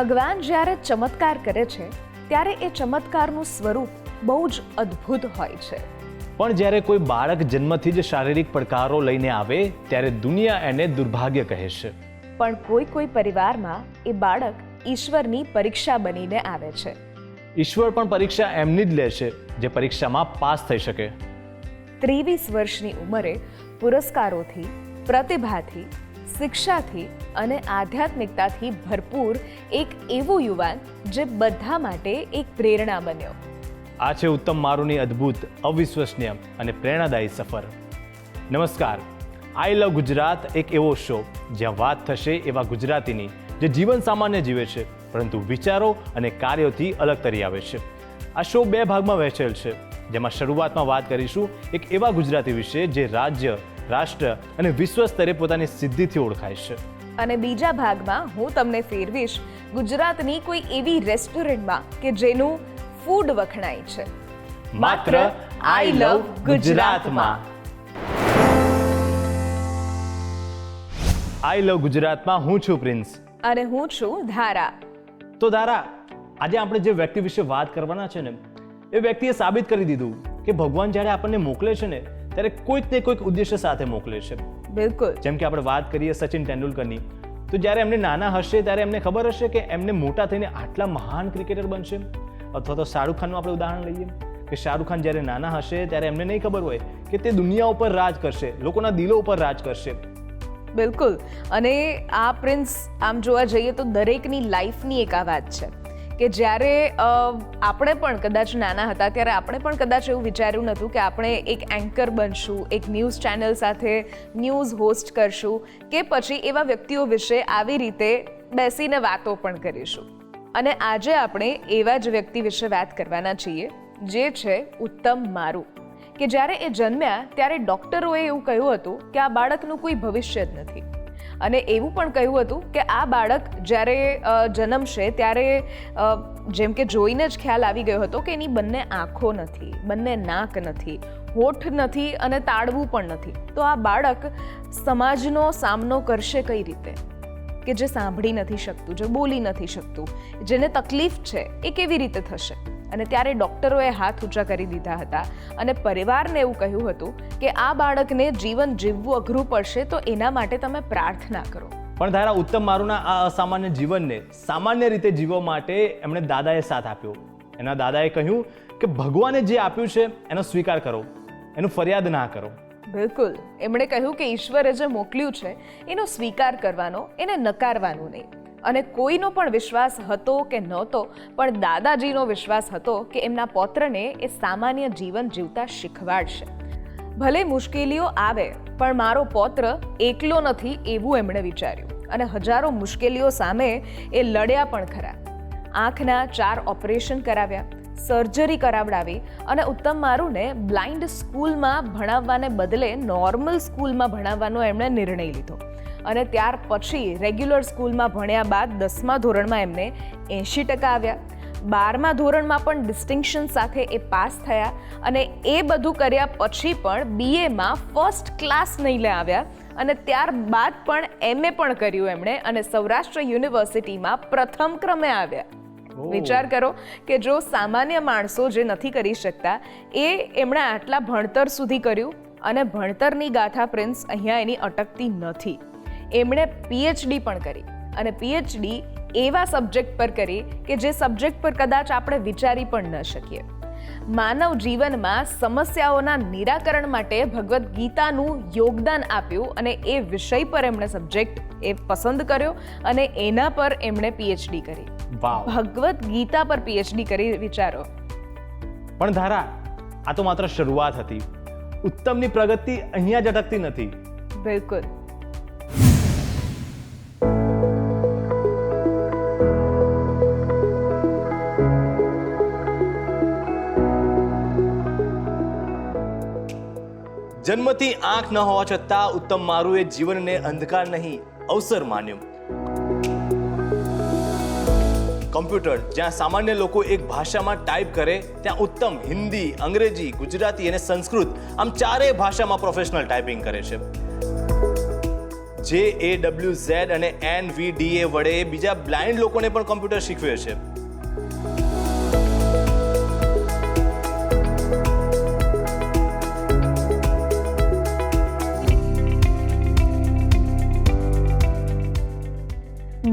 ભગવાન જ્યારે ચમત્કાર કરે છે ત્યારે એ ચમત્કારનું સ્વરૂપ બહુ જ અદ્ભુત હોય છે. પણ જ્યારે કોઈ બાળક જન્મથી જ શારીરિક પડકારો લઈને આવે ત્યારે દુનિયા એને દુર્ભાગ્ય કહે છે. પણ કોઈ કોઈ પરિવારમાં એ બાળક ઈશ્વરની પરીક્ષા બનીને આવે છે. ઈશ્વર પણ પરીક્ષા એમની જ લે છે જે પરીક્ષામાં પાસ થઈ શકે. ત્રેવીસ વર્ષની ઉંમરે પુરસ્કારોથી પ્રતિભાથી શિક્ષાથી અને આધ્યાત્મિકતાથી ભરપૂર એક એવો યુવાન જે બધા માટે એક પ્રેરણા બન્યો. આ છે ઉત્તમ મારુની અદ્ભુત, અવિશ્વસનીય અને પ્રેરણાદાયી સફર. નમસ્કાર. આઈ લવ ગુજરાત એક એવો શો જ્યાં વાત થશે એવા ગુજરાતીની, જે જીવન સામાન્ય જીવે છે, પરંતુ વિચારો અને કાર્યોથી અલગ તરી આવે છે. આ શો બે ભાગમાં વહેંચેલ છે, જેમાં શરૂઆતમાં વાત કરીશું એક એવા ગુજરાતી વિશે જે રાજ્ય રાષ્ટ્ર અને વિશ્વ સ્તરે પોતાની સિદ્ધિથી ઓળખાય છે. અને બીજા ભાગમાં હું તમને ફેરવીશ ગુજરાતની કોઈ એવી રેસ્ટોરન્ટમાં કે જેનું ફૂડ વખણાય છે. માત્ર આઈ લવ ગુજરાતમાં આઈ લવ ગુજરાતમાં હું છું પ્રિન્સ અને હું છું ધારા. તો ધારા આજે આપણે જે વ્યક્તિ વિશે વાત કરવાના છે ને એ વ્યક્તિએ સાબિત કરી દીધું કે ભગવાન જ્યારે આપણને મોકલે છે ને ત્યારે કોઈક ને કોઈક ઉદ્દેશ્ય સાથે મોકલે છે. બિલકુલ. જેમ કે આપણે વાત કરીએ સચિન તેંડુલકરની તો જ્યારે એમને નાના હશે ત્યારે એમને ખબર હશે કે એમને મોટા થઈને આટલા મહાન ક્રિકેટર બનશે. અથવા તો શાહરૂખ ખાનનું આપણે ઉદાહરણ લઈએ કે શાહરૂખ ખાન જ્યારે નાના હશે ત્યારે એમને નહીં ખબર હોય કે તે દુનિયા ઉપર રાજ કરશે લોકોના દિલો ઉપર રાજ કરશે. બિલકુલ. અને આ પ્રિન્સ આમ જોવા જઈએ તો દરેકની લાઈફની એક આ વાત છે. કે જ્યારે આપણે પણ કદાચ નાના હતા ત્યારે આપણે પણ કદાચ એવું વિચાર્યું નહોતું કે આપણે એક એન્કર બનશું, એક ન્યૂઝ ચેનલ સાથે ન્યૂઝ હોસ્ટ કરશું કે પછી એવા વ્યક્તિઓ વિશે આવી રીતે બેસીને વાતો પણ કરીશું. અને આજે આપણે એવા જ વ્યક્તિ વિશે વાત કરવાના છીએ, જે છે ઉત્તમ મારું. કે જ્યારે એ જન્મ્યા ત્યારે ડૉક્ટરોએ એવું કહ્યું હતું કે આ બાળકનું કોઈ ભવિષ્ય જ નથી. અને એવું પણ કહ્યું હતું કે આ બાળક જ્યારે જન્મશે ત્યારે જેમ કે જોઈને જ ખ્યાલ આવી ગયો હતો કે એની બંને આંખો નથી, બંને નાક નથી, હોઠ નથી અને તાળવું પણ નથી. તો આ બાળક સમાજનો સામનો કરશે કઈ રીતે? કે જે સાંભળી નથી શકતું, જે બોલી નથી શકતું, જેને તકલીફ છે એ કેવી રીતે થશે? અને ત્યારે ડૉક્ટરોએ હાથ ઊંચા કરી દીધા હતા. અને પરિવારને એવું કહ્યું હતું કે આ બાળકને જીવન જીવવું અઘરું પડશે તો એના માટે તમે પ્રાર્થના કરો. પણ ધારા ઉત્તમ મારુના આ અસામાન્ય જીવનને સામાન્ય રીતે જીવવા માટે એમણે દાદાએ સાથ આપ્યો. એના દાદાએ કહ્યું કે ભગવાને જે આપ્યું છે એનો સ્વીકાર કરો. એનું ફરિયાદ ના કરો. બિલકુલ. એમણે કહ્યું કે ઈશ્વરે જે મોકલ્યું છે એનો સ્વીકાર કરવાનો એને નકારવાનું નહીં. અને કોઈનો પણ વિશ્વાસ હતો કે નહોતો, પણ દાદાજીનો વિશ્વાસ હતો કે એમના પૌત્રને એ સામાન્ય જીવન જીવતા શીખવાડશે. ભલે મુશ્કેલીઓ આવે, પણ મારો પૌત્ર એકલો નથી એવું એમણે વિચાર્યું. અને હજારો મુશ્કેલીઓ સામે એ લડ્યા પણ ખરા. આંખના ચાર ઓપરેશન કરાવ્યા, સર્જરી કરાવડાવી અને ઉત્તમ મારુને બ્લાઇન્ડ સ્કૂલમાં ભણાવવાને બદલે નોર્મલ સ્કૂલમાં ભણાવવાનો એમણે નિર્ણય લીધો. અને ત્યાર પછી રેગ્યુલર સ્કૂલમાં ભણ્યા બાદ દસમા ધોરણમાં એમને એંશી ટકા આવ્યા. બારમા ધોરણમાં પણ ડિસ્ટિંક્શન સાથે એ પાસ થયા અને એ બધું કર્યા પછી પણ બીએમાં ફર્સ્ટ ક્લાસ નહીં લે આવ્યા અને ત્યારબાદ પણ એમએ પણ કર્યું એમણે અને સૌરાષ્ટ્ર યુનિવર્સિટીમાં પ્રથમ ક્રમે આવ્યા. વિચાર કરો કે જો સામાન્ય માણસો જે નથી કરી શકતા એ એમણે આટલા ભણતર સુધી કર્યું અને ભણતરની ગાથા પ્રિન્સ અહીંયા એની અટકતી નથી. એમણે પીએચડી પણ કરી. અને પીએચડી એવા સબ્જેક્ટ પર કરી કે જે સબ્જેક્ટ પર કદાચ આપણે વિચારી પણ ન શકીએ. માનવ જીવનમાં સમસ્યાઓના નિરાકરણ માટે ભગવદ્ ગીતાનું યોગદાન આપ્યું અને એ વિષય પર એમણે સબ્જેક્ટ એ પસંદ કર્યો અને એના પર એમણે પીએચડી કરી. ભગવદ્ ગીતા પર પીએચડી કરી વિચારો. પણ ધારા આ તો માત્ર શરૂઆત હતી. ઉત્તમની પ્રગતિ અહીંયા જ અટકતી નથી. બિલકુલ. જન્મથી આંખ ન હોવા છતાં ઉત્તમ મારુએ જીવનને અંધકાર નહીં, અવસર માન્યો. કમ્પ્યુટર, જ્યાં સામાન્ય લોકો એક ભાષામાં ટાઈપ કરે, ત્યાં ઉત્તમ હિન્દી, અંગ્રેજી, ગુજરાતી અને સંસ્કૃત, આમ ચારેય ભાષામાં પ્રોફેશનલ ટાઈપિંગ કરે છે. જે એ ડબલ્યુ ઝેડ અને એન વી ડી એ વડે બીજા બ્લાઇન્ડ લોકોને પણ કમ્પ્યુટર શીખવે છે.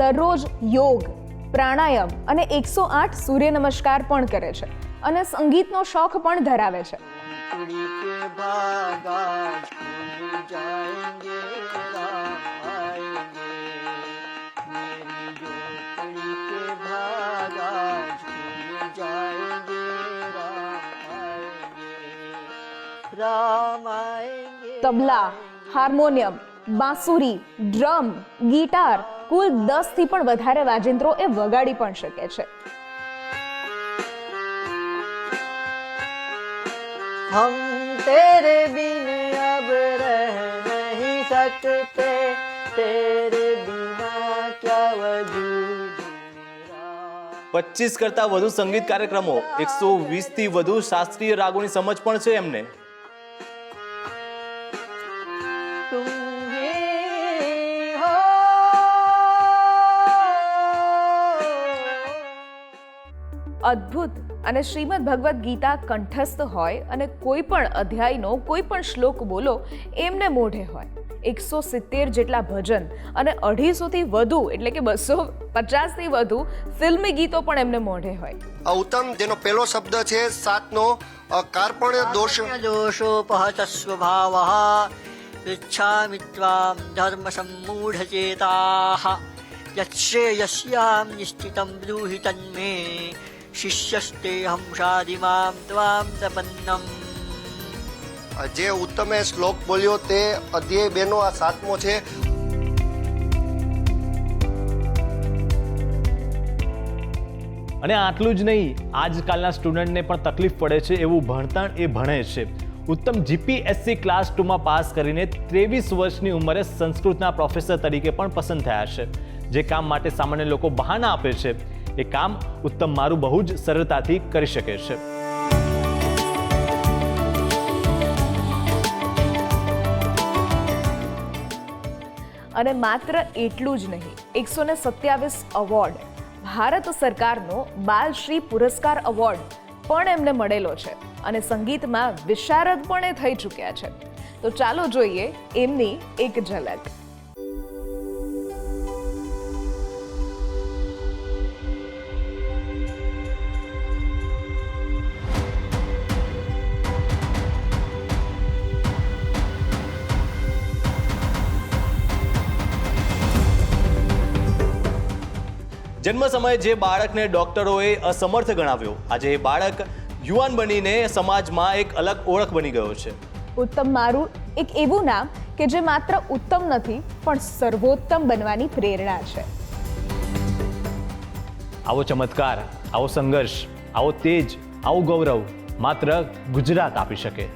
દરરોજ યોગ પ્રાણાયામ અને એકસો આઠ સૂર્ય નમસ્કાર પણ કરે છે અને સંગીતનો શોખ પણ ધરાવે છે. Tabla harmonium bansuri drum guitar કુલ દસથી પણ વધારે વાજિંત્રો એ વગાડી પણ શકે છે. પચીસ કરતાં વધુ સંગીત કાર્યક્રમો એકસો વીસથી વધુ શાસ્ત્રીય રાગોની સમજ પણ છે એમને. અદ્ભુત અને શ્રીમદ ભગવદ્ ગીતા કંઠસ્થ હોય અને કોઈ પણ અધ્યાયનો કોઈ પણ શ્લોક બોલો એમને મોઢે હોય. એકસો સિત્તેર જેટલા ભજન અને અઢીસોથી વધુ એટલે કે બસો પચાસથી વધુ ફિલ્મી ગીતો પણ એમને મોઢે હોય. અવતમ જેનો પહેલો શબ્દ છે સાતનો કાર્પણ્ય દોષ. દોષો પહત સ્વભાવ ઈચ્છામિ ત્વામ ધર્મ સંમૂઢ ચેતાહ યશ્રેયસ્યામ નિશ્ચિતમ બ્રૂહિ તન્મે. શિષ્યસ્તેહમ શાદિમામ ત્વામ તપન્નમ. જે ઉત્તમે શ્લોક બોલ્યો તે અધ્યેય બેનો આ સાતમો છે. અને આટલું જ નહીં આજકાલના સ્ટુડન્ટને પણ તકલીફ પડે છે એવું ભણતર એ ભણે છે. ઉત્તમ જીપીએસસી ક્લાસ ટુમાં પાસ કરીને ત્રેવીસ વર્ષની ઉંમરે સંસ્કૃતના પ્રોફેસર તરીકે પણ પસંદ થયા છે જે કામ માટે સામાન્ય લોકો બહાના આપે છે. એ કામ ઉત્તમ મારું બહુ જ સરળતાથી કરી શકે છે. અને માત્ર એટલું જ નહીં, એકસો ને સત્યાવીસ અવોર્ડ ભારત સરકારનો બાલશ્રી પુરસ્કાર એવોર્ડ પણ એમને મળેલો છે અને સંગીતમાં વિશારદ પણ એ થઈ ચૂક્યા છે. તો ચાલો જોઈએ એમની એક ઝલક. જન્મ સમયે જે બાળકને ડોક્ટરોએ અસમર્થ ગણાવ્યો આજે એ બાળક યુવાન બનીને સમાજમાં એક અલગ ઓળખ બની ગયો છે. ઉત્તમ મારું એક એવું નામ કે જે માત્ર ઉત્તમ નથી પણ સર્વોત્તમ બનવાની પ્રેરણા છે. આવો ચમત્કાર આવો સંઘર્ષ આવો તેજ આવું ગૌરવ માત્ર ગુજરાત આપી શકે.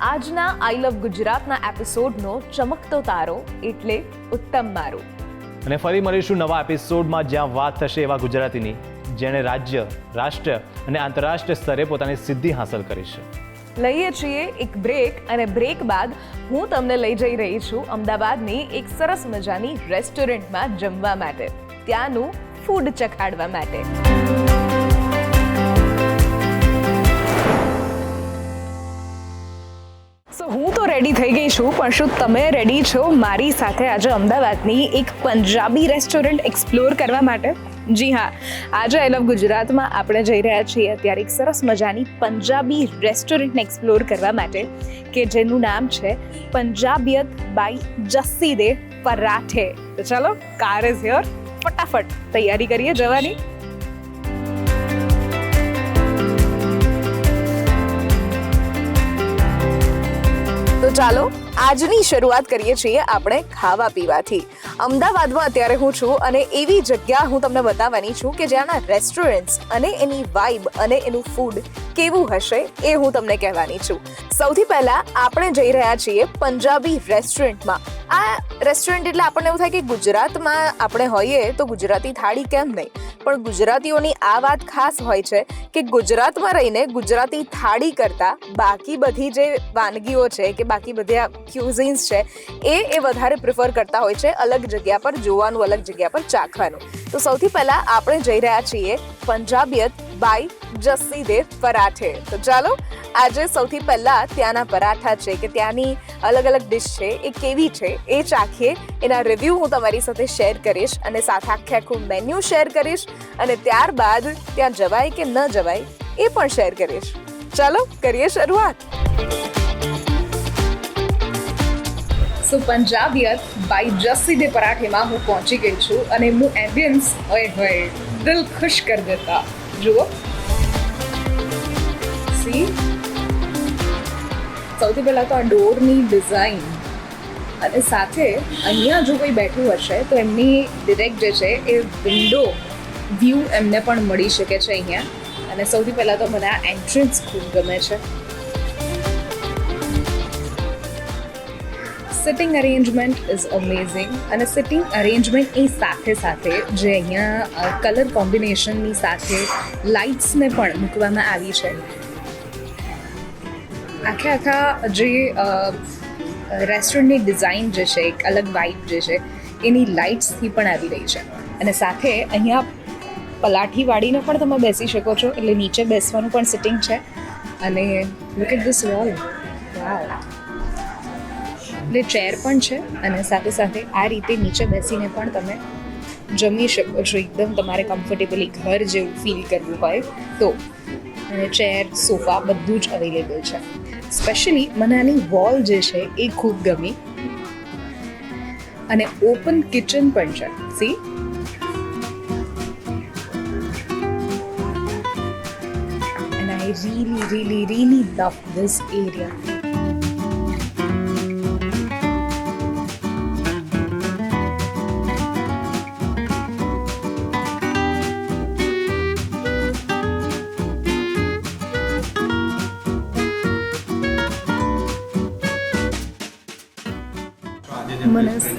આજના આઈ લવ ગુજરાતના એપિસોડનો ચમકતો તારો એટલે ઉત્તમ મારું. અને ફરી મળીશું નવા એપિસોડમાં જ્યાં વાત થશે એવા ગુજરાતીની, જેણે રાજ્ય, રાષ્ટ્ર અને આંતરરાષ્ટ્રીય સ્તરે પોતાની સિદ્ધિ હાંસલ કરી છે. લઈએ છીએ એક બ્રેક અને બ્રેક બાદ હું તમને લઈ જઈ રહી છું અમદાવાદની એક સરસ મજાની રેસ્ટોરન્ટમાં જમવા માટે, ત્યાંનું ફૂડ ચખાડવા માટે. રેડી થઈ ગઈ છું, પણ શું તમે રેડી છો મારી સાથે આજે અમદાવાદની એક પંજાબી રેસ્ટોરન્ટ એક્સપ્લોર કરવા માટે? જી હા, આજે આઈ લવ ગુજરાતમાં આપણે જઈ રહ્યા છીએ. અત્યારે એક સરસ મજાની પંજાબી રેસ્ટોરન્ટને એક્સપ્લોર કરવા માટે, કે જેનું નામ છે પંજાબિયત બાય જસ્સી દે પરાઠે. તો ચાલો કાર ઇઝ હિયર ફટાફટ તૈયારી કરીએ જવાની. ચાલો આજની શરૂઆત કરીએ છીએ આપણે ખાવા પીવાથી. અમદાવાદમાં અત્યારે હું છું અને એવી જગ્યા હું તમને બતાવવાની છું કે જ્યાંના રેસ્ટોરન્ટ્સ અને એની વાઇબ અને એનું ફૂડ કેવું હશે એ હું તમને કહેવાની છું. સૌથી પહેલા આપણે જઈ રહ્યા છીએ પંજાબી રેસ્ટોરન્ટમાં આ રેસ્ટોરન્ટ એટલે આપણને એવું થાય કે ગુજરાતમાં આપણે હોઈએ તો ગુજરાતી થાળી કેમ નહીં? પણ ગુજરાતીઓની આ વાત ખાસ હોય છે કે ગુજરાતમાં રહીને ગુજરાતી થાળી કરતાં બાકી બધી જે વાનગીઓ છે કે બાકી બધા ક્યુઝિન્સ છે, એ એ વધારે પ્રિફર કરતા હોય છે અલગ જગ્યા પર જોવાનું, અલગ જગ્યા પર ચાખવાનું. તો સૌથી પહેલાં આપણે જઈ રહ્યા છીએ પંજાબિયત બાય જસ્સી દેવ પરાઠે. તો ચાલો, આજે સૌથી પહેલાં ત્યાંના પરાઠા છે કે ત્યાંની અલગ અલગ ડિશ છે, એ કેવી છે, એ ચાખીએ. એના રિવ્યૂ હું તમારી સાથે શેર કરીશ અને સાથે આખે આખું મેન્યુ શેર કરીશ અને ત્યારબાદ ત્યાં જવાય કે ન જવાય, એ પણ શેર કરીશ. ચાલો, કરીએ શરૂઆત. સો પંજાબિયત બાય જસ્સી દે પરાઠેમાં હું પહોંચી ગઈ છું અને હું એમ્બિયન્સ હોય હોય દિલ ખુશ કરી દેતા. જુઓ. સી સૌથી પહેલાં તો આ ડોરની ડિઝાઇન. અને સાથે અહીંયા જો કોઈ બેઠું હશે, તો એમની ડિરેક્ટ જે છે, એ વિન્ડો વ્યૂ એમને પણ મળી શકે છે અહીંયા. અને સૌથી પહેલાં તો મને આ એન્ટ્રન્સ ખૂબ ગમે છે. સિટિંગ અરેન્જમેન્ટ ઇઝ અમેઝિંગ અને સિટિંગ અરેન્જમેન્ટની સાથે સાથે જે અહીંયા કલર કોમ્બિનેશનની સાથે લાઇટ્સને પણ મૂકવામાં આવી છે. આખે આખા જે રેસ્ટોરન્ટની ડિઝાઇન જે છે, એક અલગ વાઇબ જે છે, એની લાઇટ્સથી પણ આવી રહી છે. અને સાથે અહીંયા પલાઠી વાળીને પણ તમે બેસી શકો છો, એટલે નીચે બેસવાનું પણ સિટિંગ છે. અને look at this wall wow એટલે ચેર પણ છે અને સાથે સાથે આ રીતે નીચે બેસીને પણ તમે જમી શકો છો. એકદમ તમારે કમ્ફર્ટેબલી ઘર જેવું ફીલ કરવું હોય તો. અને ચેર સોફા બધું જ અવેલેબલ છે. સ્પેશિયલી મને આની વોલ જે છે એ ખૂબ ગમી. અને ઓપન કિચન પણ છે. See and I really, really, really love this area.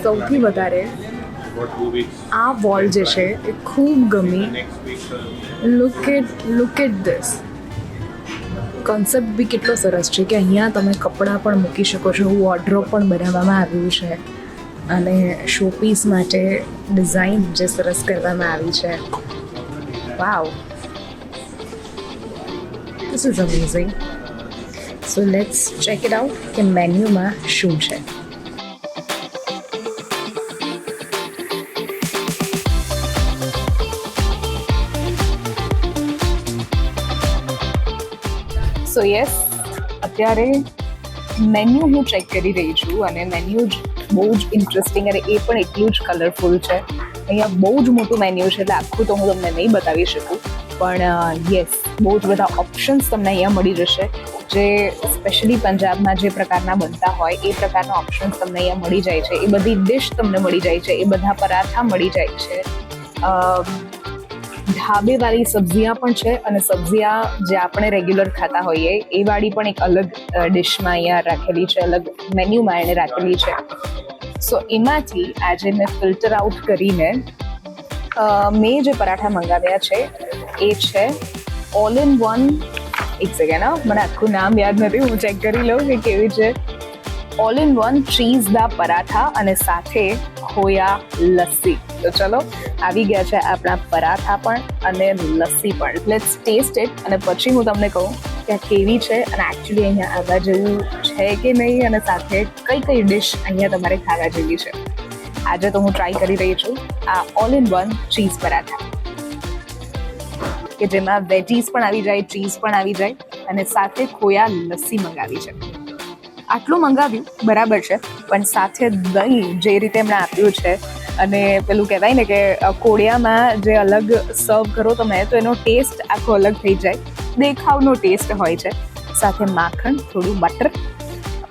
સૌથી વધારે આ વોલ જે છે, એ ખૂબ ગમી. Look at look at this concept બી કેટલો સરસ છે કે અહીંયા તમે કપડાં પણ મૂકી શકો છો વોર્ડ્રોપ પણ બનાવવામાં આવ્યું છે અને શોપીસ માટે ડિઝાઇન જે સરસ કરવામાં આવી છે. Wow this is amazing so let's check it out કે મેન્યુમાં શું છે. સો યસ અત્યારે મેન્યુ હું ચેક કરી રહી છું અને મેન્યુ જ બહુ જ ઇન્ટરેસ્ટિંગ અને એ પણ એટલું જ કલરફુલ છે. અહીંયા બહુ જ મોટું મેન્યુ છે એટલે આખું તો હું તમને નહીં બતાવી શકું. પણ યસ બહુ જ બધા ઓપ્શન્સ તમને અહીંયા મળી જશે. જે સ્પેશિયલી પંજાબમાં જે પ્રકારના બનતા હોય, એ પ્રકારના ઓપ્શન્સ તમને અહીંયા મળી જાય છે. એ બધી ડિશ તમને મળી જાય છે. એ બધા પરાઠા મળી જાય છે. ઢાબેવાળી સબ્જીયા પણ છે અને સબ્જીયા જે આપણે રેગ્યુલર ખાતા હોઈએ, એ વાળી પણ એક અલગ ડિશમાં અહીંયા રાખેલી છે, અલગ મેન્યુમાં એણે રાખેલી છે. સો એમાંથી આજે મેં ફિલ્ટર આઉટ કરીને મેં જે પરાઠા મંગાવ્યા છે, એ છે ઓલ ઇન વન એક સેકન્ડ મને આખું નામ યાદ નથી, હું ચેક કરી લઉં કે કેવી છે. ઓલ ઇન વન ચીઝ દા પરાઠા અને સાથે ખોયા લસ્સી. તો ચલો, આવી ગયા છે આપણા પરાઠા પણ અને લસ્સી પણ. લેટ્સ ટેસ્ટ ઇટ અને પછી હું તમને કહું કે કેવી છે અને એકચ્યુઅલી અહીંયા આવવા જેવું છે કે નહીં અને સાથે કઈ કઈ ડિશ અહીંયા તમારે ખાવા જેવી છે. આજે તો હું ટ્રાય કરી રહી છું આ all in one cheese paratha. કે જેમાં વેજીસ પણ આવી જાય ચીઝ પણ આવી જાય અને સાથે ખોયા લસ્સી મંગાવી છે. આટલું મંગાવ્યું બરાબર છે, પણ સાથે દહીં જે રીતે એમણે આપ્યું છે અને પેલું કહેવાય ને કે કોળિયામાં જે અલગ સર્વ કરો તમે, તો એનો ટેસ્ટ આખો અલગ થઈ જાય. દેખાવનો ટેસ્ટ હોય છે. સાથે માખણ, થોડું બટર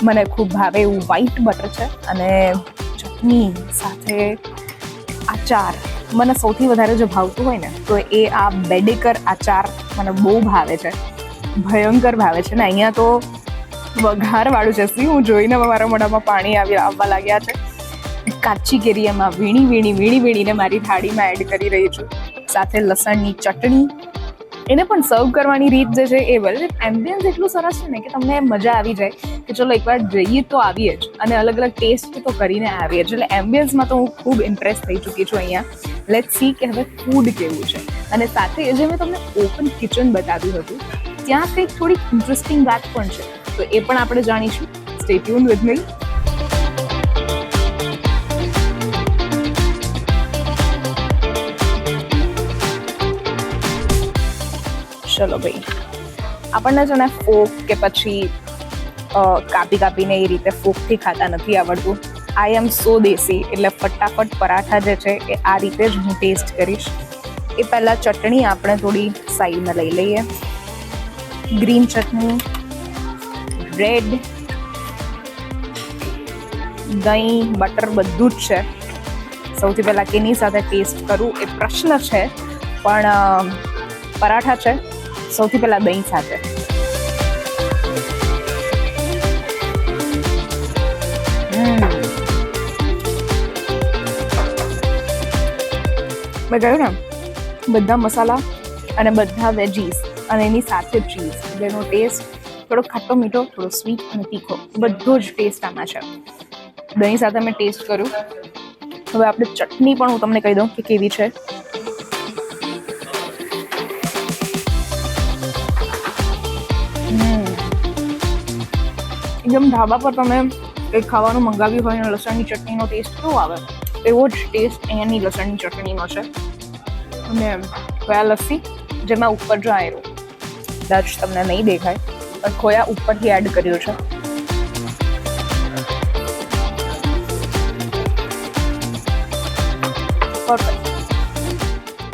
મને ખૂબ ભાવે એવું વ્હાઈટ બટર છે અને ચટણી સાથે આચાર. મને સૌથી વધારે જો ભાવતું હોય ને, તો એ આ બેડેકર આચાર મને બહુ ભાવે છે. ભયંકર ભાવે છે ને. અહીંયા તો વઘારવાળું છે. શું હું જોઈને મારા મોઢામાં પાણી આવી, આવવા લાગ્યા છે. કાચી કેરિયામાં વીણી વીણી વીણી વીણીને મારી થાળીમાં એડ કરી રહી છું. સાથે લસણની ચટણી. એને પણ સર્વ કરવાની રીત જે છે એ બરાબર એમ્બિયન્સ એટલું સરસ છે ને કે તમને મજા આવી જાય કે ચલો એકવાર જઈએ તો આવીએ જ. અને અલગ અલગ ટેસ્ટ તો કરીને આવીએ જ. એટલે એમ્બિયન્સમાં તો હું ખૂબ ઇમ્પ્રેસ થઈ ચૂકી છું અહીંયા. લેટ સી કે હવે ફૂડ કેવું છે. અને સાથે જે મેં તમને ઓપન કિચન બતાવ્યું હતું, ત્યાં કંઈક થોડીક ઇન્ટરેસ્ટિંગ વાત પણ છે. તો એ પણ આપણે જાણીશું. સ્ટે ટ્યુન વિથ મી ચલો ભાઈ. આપણને છે ને ફોક કે પછી કાપી કાપીને એ રીતે ફોકથી ખાતા નથી આવડતું. આઈ એમ સો દેશી, એટલે ફટાફટ પરાઠા જે છે એ આ રીતે જ હું ટેસ્ટ કરીશ. એ પહેલાં ચટણી આપણે થોડી સાઈડમાં લઈ લઈએ. ગ્રીન ચટણી રેડ દહીં બટર બધું જ છે. સૌથી પહેલાં કેની સાથે ટેસ્ટ કરું. એ પ્રશ્ન છે, પણ પરાઠા છે. સૌથી પહેલા દહીં સાથે. મેં કહ્યું ને બધા મસાલા અને બધા વેજીસ અને એની સાથે ચીઝ જેનો ટેસ્ટ થોડો ખાટો મીઠો થોડો સ્વીટ અને તીખો બધો જ ટેસ્ટ આમાં છે દહીં સાથે મેં ટેસ્ટ કર્યું હવે આપણે ચટણી પણ હું તમને કહી દઉં કે કેવી છે। એકદમ ઢાબા પર તમે કંઈક ખાવાનું મંગાવ્યું હોય અને લસણની ચટણીનો ટેસ્ટ કેવો આવે, એવો જ ટેસ્ટ અહીંયાની લસણની ચટણીનો છે. અને ખોયા લસ્સી, જેમાં ઉપર જો આયરો. કદાચ તમને નહીં દેખાય, પણ ખોયા ઉપરથી એડ કર્યો છે.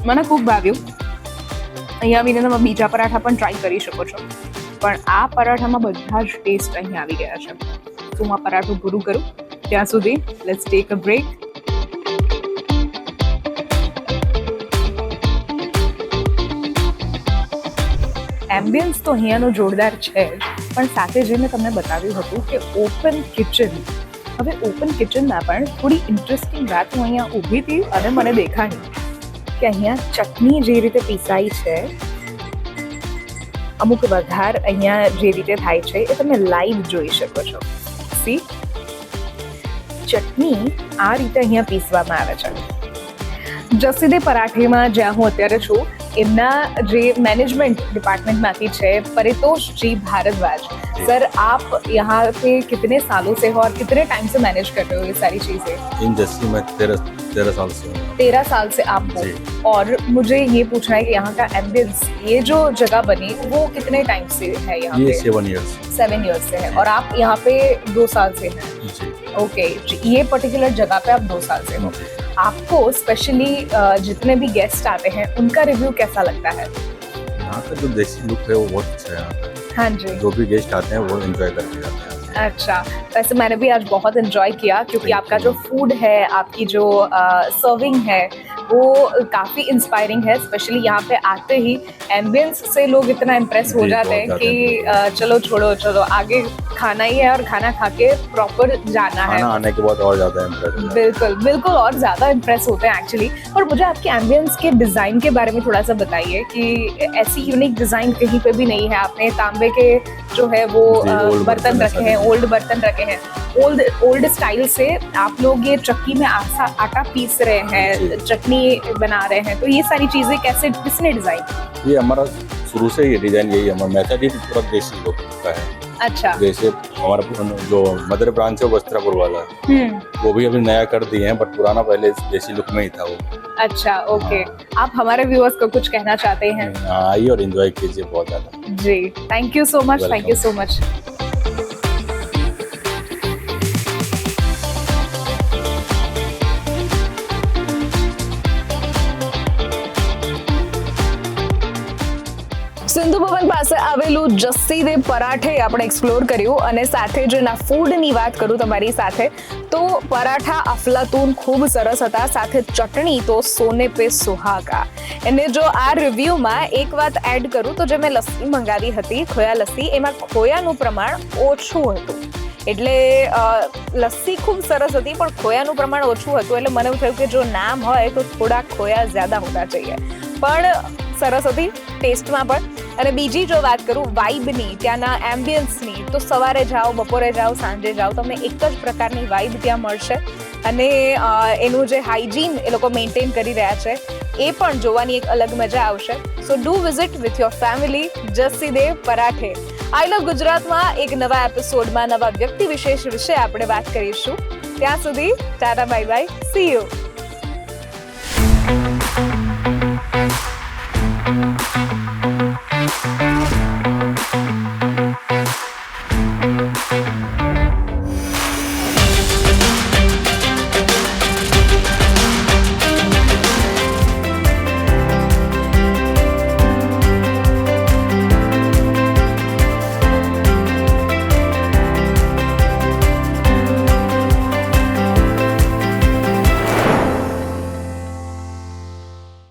મને ખૂબ ભાવ્યું. અહીંયા આવીને તમે બીજા પરાઠા પણ ટ્રાય કરી શકો છો. પણ આ પરાઠામાં બધા જ ટેસ્ટ અહીંયા આવી ગયા છે. તો હું આ પરાઠું પૂરું કરું? ત્યાં સુધી let's take a break ambience તો અહીંયાનો જોરદાર છે જ, પણ સાથે જે મેં તમને બતાવ્યું હતું કે ઓપન કિચન હવે ઓપન કિચનમાં પણ થોડી ઇન્ટરેસ્ટિંગ વાત હું અહીંયા ઊભી હતી અને મને દેખાણી કે અહીંયા ચટણી જે રીતે પીસાઈ છે અમુક વઘાર અહીંયા જે રીતે થાય છે એ તમે લાઈવ જોઈ શકો છો. સી ચટણી આ રીતે અહીંયા પીસવામાં આવે છે. જસીદે પરાઠેમાં જ્યાં હું અત્યારે છું એમના જે मैनेजमेंट डिपार्टमेंट में आती है परितोष जी भारद्वाज। सर आप यहाँ पे कितने सालों से हो और कितने टाइम से मैनेज कर रहे हो ये सारी चीज़ें? इंडस्ट्री में तेरह तेरह साल से। तेरह साल से आप हो। और मुझे ये पूछना है कि यहाँ का एम्बियंस ये जो जगह बनी वो कितने टाइम से है यहाँ ये सेवन ईयर्स सेवन इयर्स से है। और आप यहाँ पे दो साल से हैं। ओके ये पर्टिकुलर जगह पे आप दो साल से हो। आपको स्पेशली जितने भी गेस्ट आते हैं उनका रिव्यू कैसा लगता है? यहाँ का जो देसी लुक है वो बहुत अच्छा है यहाँ हाँ जी। जो भी गेस्ट आते हैं वो एंजॉय करके जाते हैं। अच्छा वैसे मैंने भी आज बहुत एंजॉय किया क्योंकि आपका जो फ़ूड है आपकी जो सर्विंग है वो काफ़ी इंस्पायरिंग है स्पेशली यहाँ पे आते ही एम्बियंस से लोग इतना इम्प्रेस हो जाते हैं कि। चलो छोड़ो चलो आगे खाना ही है और खाना खा के प्रॉपर जाना है। आने के बाद और ज़्यादा इम्प्रेस बिल्कुल बिल्कुल और ज़्यादा इम्प्रेस होते हैं एक्चुअली और मुझे आपके एम्बियंस के डिज़ाइन के बारे में थोड़ा सा बताइए कि ऐसी यूनिक डिज़ाइन कहीं पर भी नहीं है। आपने तांबे के जो है वो बर्तन रखे हैं ओल्ड बर्तन रखे हैं। ओल्ड ओल्ड स्टाइल से आप लोग ये चक्की में आटा पीस रहे हैं जी। चटनी बना रहे हैं। तो ये सारी चीज़ें कैसे किसने डिज़ाइन ये हमारा शुरू से ही डिज़ाइन यही है। हमारा मेथड ही पूरा देसी लोग का है। अच्छा। जैसे हमारा जो मदर ब्रांच है वस्त्रापुर वाला हम्म। वो भी अभी नया कर दिए हैं बट पुराना पहले देसी लुक में ही था वो। अच्छा ओके। आप हमारे व्यूअर्स को कुछ कहना चाहते हैं? आइए और एंजॉय कीजिए बहुत ज़्यादा। जी। Thank you so much thank you so much પાસે આવેલું જસ્સીદે પરાઠે આપણે એક્સપ્લોર કર્યું અને સાથે જ ના ફૂડની વાત કરું તમારી સાથે. તો પરાઠા અફલાતુન ખૂબ સરસ હતા, સાથે ચટણી તો સોને પે સુહાગા. એને જો આ રિવ્યૂમાં એક વાત એડ કરું તો જે મેં લસ્સી મંગાવી હતી, ખોયા લસ્સી, એમાં ખોયાનું પ્રમાણ ઓછું હતું. એટલે લસ્સી ખૂબ સરસ હતી, પણ ખોયાનું પ્રમાણ ઓછું હતું. એટલે મને એવું થયું કે જો નામ હોય તો થોડા ખોયા જ્યાદા હોતા જોઈએ. પણ સરસ હતી ટેસ્ટમાં પણ. અને બીજી જો વાત કરું વાઇબની ત્યાંના એમ્બિયન્સની તો સવારે જાઓ, બપોરે જાઓ, સાંજે જાઓ, તમને એક જ પ્રકારની વાઇબ ત્યાં મળશે. અને એનું જે હાઇજીન એ લોકો મેન્ટેન કરી રહ્યા છે, એ પણ જોવાની એક અલગ મજા આવશે. So do visit with your family Jassi Dev Parathe. I love ગુજરાતમાં એક નવા એપિસોડમાં નવા વ્યક્તિ વિશેષ વિશે આપણે વાત કરીશું. ત્યાં સુધી tata bye bye see you